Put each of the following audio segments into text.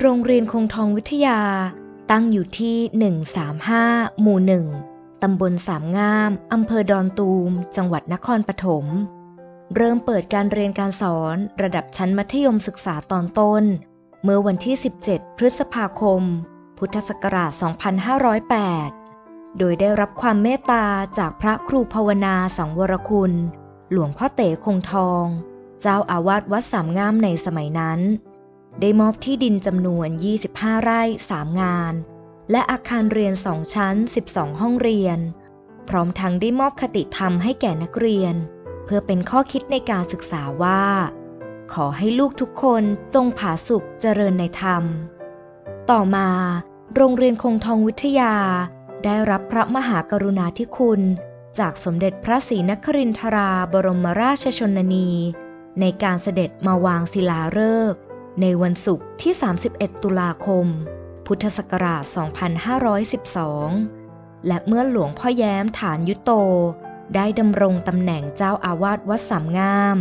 โรงเรียนคงทองวิทยา ตั้งอยู่ที่ 135 หมู่ 1 ตำบลสามงาม อำเภอดอนตูม จังหวัดนครปฐม เริ่มเปิดการเรียนการสอนระดับชั้นมัธยมศึกษาตอนต้น เมื่อวันที่ 17 พฤษภาคม พุทธศักราช 2508 โดยได้รับความเมตตาจากพระครูภาวนาสังวรคุณ หลวงพ่อเต๋คงทอง เจ้าอาวาสวัดสามงามในสมัยนั้น ได้มอบที่ดินจำนวน 25 ไร่ 3 งาน และอาคารเรียน 2 ชั้น 12 ห้องเรียน พร้อมทั้งได้มอบคติธรรมให้แก่นักเรียน เพื่อเป็นข้อคิดในการศึกษาว่า ขอให้ลูกทุกคนจงผาสุกเจริญในธรรม ต่อมา โรงเรียนคงทองวิทยา ได้รับพระมหากรุณาธิคุณ จากสมเด็จพระศรีนครินทราบรมราชชนนี ในการเสด็จมาวางศิลาฤกษ์ ในวันศุกร์ที่ 31 ตุลาคม พุทธศักราช 2512 และเมื่อหลวงพ่อแย้มฐานยุโต ได้ดำรงตำแหน่งเจ้าอาวาสวัดสามงาม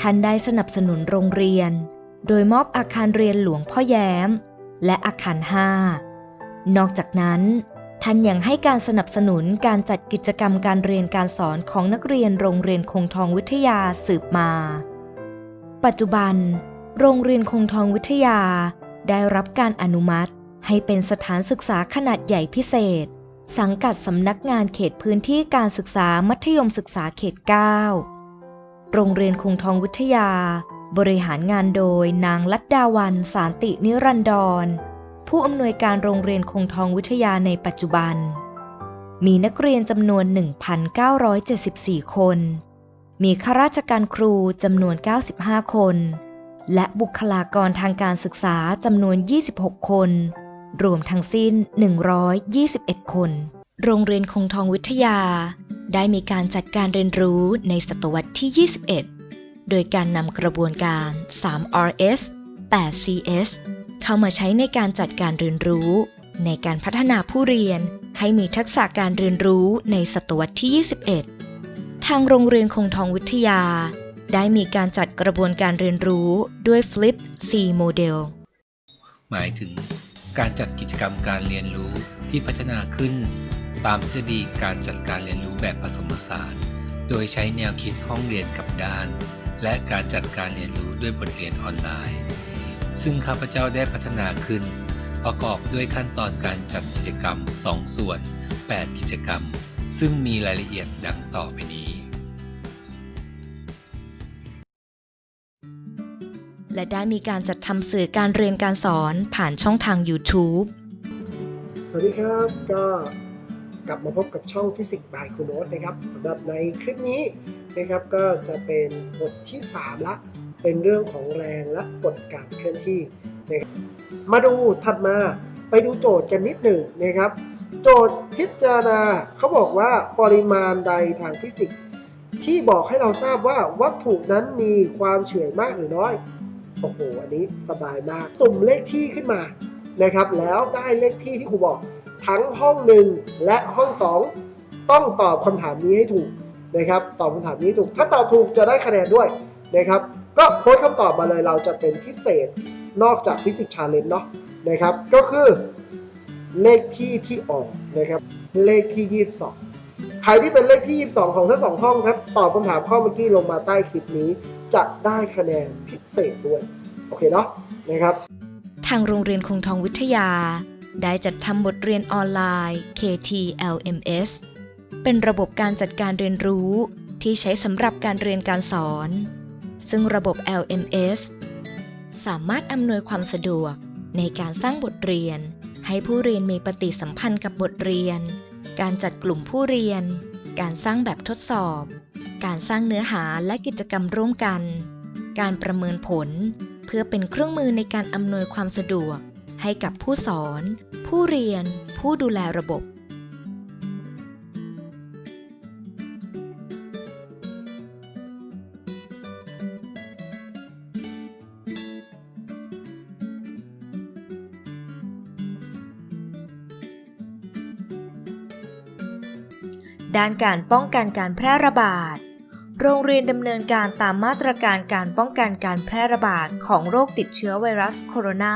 ท่านได้สนับสนุนโรงเรียน โดยมอบอาคารเรียนหลวงพ่อแย้ม และอาคารห้านอกจากนั้น ท่านยังให้การสนับสนุนการจัดกิจกรรมการเรียนการสอนของนักเรียนโรงเรียนคงทองวิทยาสืบมา ปัจจุบัน โรงเรียนคงทองวิทยา ได้รับการอนุมัติ ให้เป็นสถานศึกษาขนาดใหญ่พิเศษ สังกัดสำนักงานเขตพื้นที่การศึกษามัธยมศึกษาเขต 9 โรงเรียนคงทองวิทยา บริหารงานโดยนางลัดดาวันสารตินิรันดร ผู้อำนวยการโรงเรียนคงทองวิทยาในปัจจุบัน มีนักเรียนจำนวน 1,974 คน มีข้าราชการครูจำนวน 95 คน และบุคลากรทางการศึกษาจำนวน 26 คน รวมทั้งสิ้น 121 คน โรงเรียนคงทองวิทยา ได้มีการจัดการเรียนรู้ในศตวรรษที่ 21 โดยการนำกระบวนการ 3RS 8CS เข้ามาใช้ในการจัดการเรียนรู้ ในการพัฒนาผู้เรียนให้มีทักษะการเรียนรู้ในศตวรรษที่ 21 ทางโรงเรียนคงทองวิทยา ได้มีการจัดกระบวนการเรียนรู้ด้วย Flip C Model หมายถึงการจัดกิจกรรมการเรียนรู้ที่พัฒนาขึ้น ตามทฤษฎีการจัดการเรียนรู้แบบผสมผสาน โดยใช้แนวคิดห้องเรียนกับด้าน และการจัดการเรียนรู้ด้วยบทเรียนออนไลน์ ซึ่งข้าพเจ้าได้พัฒนาขึ้น ประกอบด้วยขั้นตอนการจัดกิจกรรม 2 ส่วน 8 กิจกรรม ซึ่งมีรายละเอียดดังต่อไปนี้ และได้มีการจัดทำสื่อการเรียนการสอนผ่านช่องทาง YouTube สวัสดีครับก็กลับมาพบกับช่องฟิสิกส์บายคุณโนตนะครับสำหรับในคลิปนี้นะครับก็จะเป็นบทที่ 3 ละ เป็นเรื่องของแรงและกฎการเคลื่อนที่นะครับมาดูถัดมาไปดูโจทย์กันนิดหนึ่งนะครับ โจทย์พิจารณาเขาบอกว่าปริมาณใดทางฟิสิกส์ที่บอกให้เราทราบว่าวัตถุนั้นมีความเฉื่อยมากหรือน้อย โอ้โห อันนี้สบายมาก สุ่มเลขที่ขึ้นมานะครับ แล้วได้เลขที่ที่ครูบอก ทั้งห้องหนึ่งและห้องสองต้องตอบคำถามนี้ให้ถูกนะครับ ตอบคำถามนี้ถูก ถ้าตอบถูกจะได้คะแนนด้วยนะครับ ก็โพสต์คำตอบมาเลยเราจะเป็นพิเศษนอกจากฟิสิกส์ชาเลนจ์เนาะนะครับ ก็คือเลขที่ที่ออกนะครับ เลขที่ 22 ใครที่เป็นเลขที่ 22 ของทั้งสองห้องครับ ตอบคำถามข้อเมื่อกี้ลงมาใต้คลิปนี้ จะได้คะแนนพิเศษด้วย โอเคเนาะนะครับ ทางโรงเรียนคงทองวิทยา ได้จัดทำบทเรียนออนไลน์ KTLMS เป็นระบบการจัดการเรียนรู้ที่ใช้สำหรับการเรียนการสอน ซึ่งระบบ LMS สามารถอำนวยความสะดวกในการสร้างบทเรียน ให้ผู้เรียนมีปฏิสัมพันธ์กับบทเรียน การจัดกลุ่มผู้เรียน การสร้างแบบทดสอบ การสร้างเนื้อหาและกิจกรรมร่วมกัน การประเมินผล เพื่อเป็นเครื่องมือในการอำนวยความสะดวก ให้กับผู้สอน ผู้เรียน ผู้ดูแลระบบด้านการป้องกันการแพร่ระบาด โรงเรียนดำเนินการตามมาตรการการป้องกันการแพร่ระบาดของโรคติดเชื้อไวรัสโคโรนา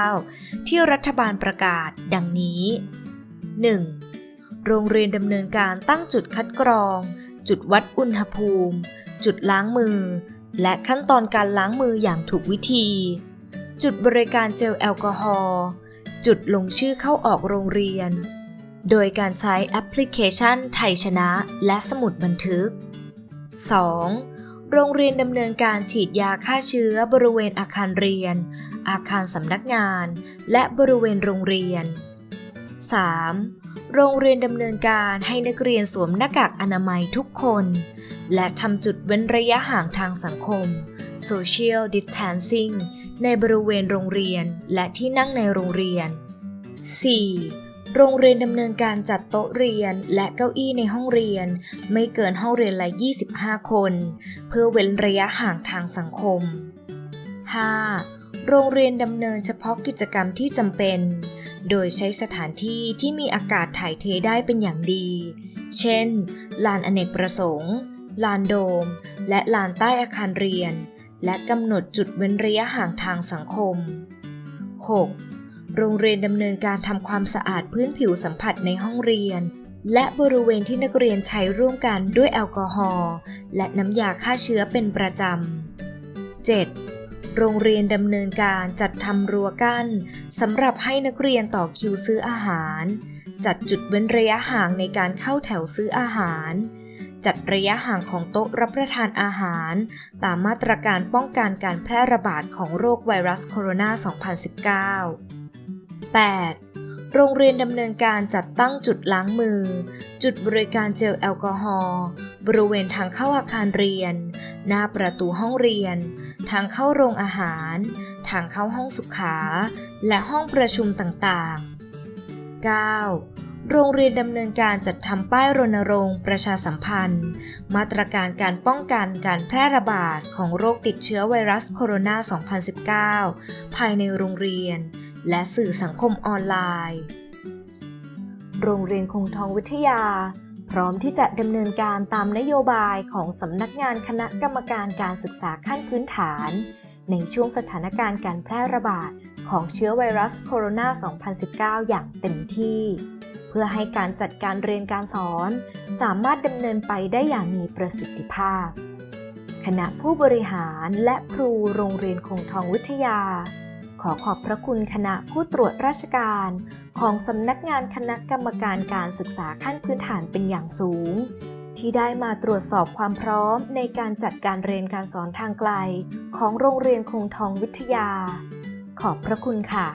2019 ที่รัฐบาลประกาศ ดังนี้ 1. โรงเรียนดำเนินการตั้งจุดคัดกรอง จุดวัดอุณหภูมิ จุดล้างมือ และขั้นตอนการล้างมืออย่างถูกวิธี จุดบริการเจลแอลกอฮอล์จุดลงชื่อเข้าออกโรงเรียน โดยการใช้แอปพลิเคชันไทยชนะและสมุดบันทึก 2. โรงเรียนดำเนินการฉีดยาฆ่าเชื้อบริเวณอาคารเรียน อาคารสำนักงาน และบริเวณโรงเรียน 3. โรงเรียนดำเนินการให้นักเรียนสวมหน้ากากอนามัยทุกคน และทำจุดเว้นระยะห่างทางสังคม Social Distancing ในบริเวณโรงเรียนและที่นั่งในโรงเรียน 4. โรงเรียนดำเนินการจัดโต๊ะเรียนและเก้าอี้ในห้องเรียน ไม่เกินห้องเรียนละ 25 คน เพื่อเว้นระยะห่างทางสังคม 5. โรงเรียนดำเนินเฉพาะกิจกรรมที่จำเป็น โดยใช้สถานที่ที่มีอากาศถ่ายเทได้เป็นอย่างดี เช่น ลานอเนกประสงค์ ลานโดม และลานใต้อาคารเรียน และกำหนดจุดเว้นระยะห่างทางสังคม 6. โรงเรียนดำเนินการทำความสะอาดพื้นผิวสัมผัสในห้องเรียน และบริเวณที่นักเรียนใช้ร่วมกันด้วยแอลกอฮอล์และน้ำยาฆ่าเชื้อเป็นประจำ 7. โรงเรียนดำเนินการจัดทำรั้วกั้นสำหรับให้นักเรียนต่อคิวซื้ออาหาร จัดจุดเว้นระยะห่างในการเข้าแถวซื้ออาหาร จัดระยะห่างของโต๊ะรับประทานอาหาร ตามมาตรการป้องกันการแพร่ระบาดของโรคไวรัสโคโรนา 2019 8. โรงเรียนดำเนินการจัดตั้งจุดล้างมือ จุดบริการเจลแอลกอฮอล์บริเวณทางเข้าอาคารเรียน หน้าประตูห้องเรียน ทางเข้าโรงอาหาร ทางเข้าห้องสุขา และห้องประชุมต่างๆ 9. โรงเรียนดำเนินการจัดทำป้ายรณรงค์ประชาสัมพันธ์ มาตรการการป้องกันการแพร่ระบาดของโรคติดเชื้อไวรัสโคโรนา 2019 ภายในโรงเรียน และสื่อสังคมออนไลน์ โรงเรียนคงทองวิทยา พร้อมที่จะดำเนินการตามนโยบายของสำนักงานคณะกรรมการการศึกษาขั้นพื้นฐาน ในช่วงสถานการณ์การแพร่ระบาดของเชื้อไวรัสโคโรนา 2019 อย่างเต็มที่ เพื่อให้การจัดการเรียนการสอน สามารถดำเนินไปได้อย่างมีประสิทธิภาพ คณะผู้บริหารและครูโรงเรียนคงทองวิทยา ขอขอบพระคุณคณะผู้ตรวจราชการ ของสำนักงานคณะกรรมการการศึกษาขั้นพื้นฐานเป็นอย่างสูง ที่ได้มาตรวจสอบความพร้อมในการจัดการเรียนการสอนทางไกล ของโรงเรียนคงทองวิทยา ขอบพระคุณค่ะ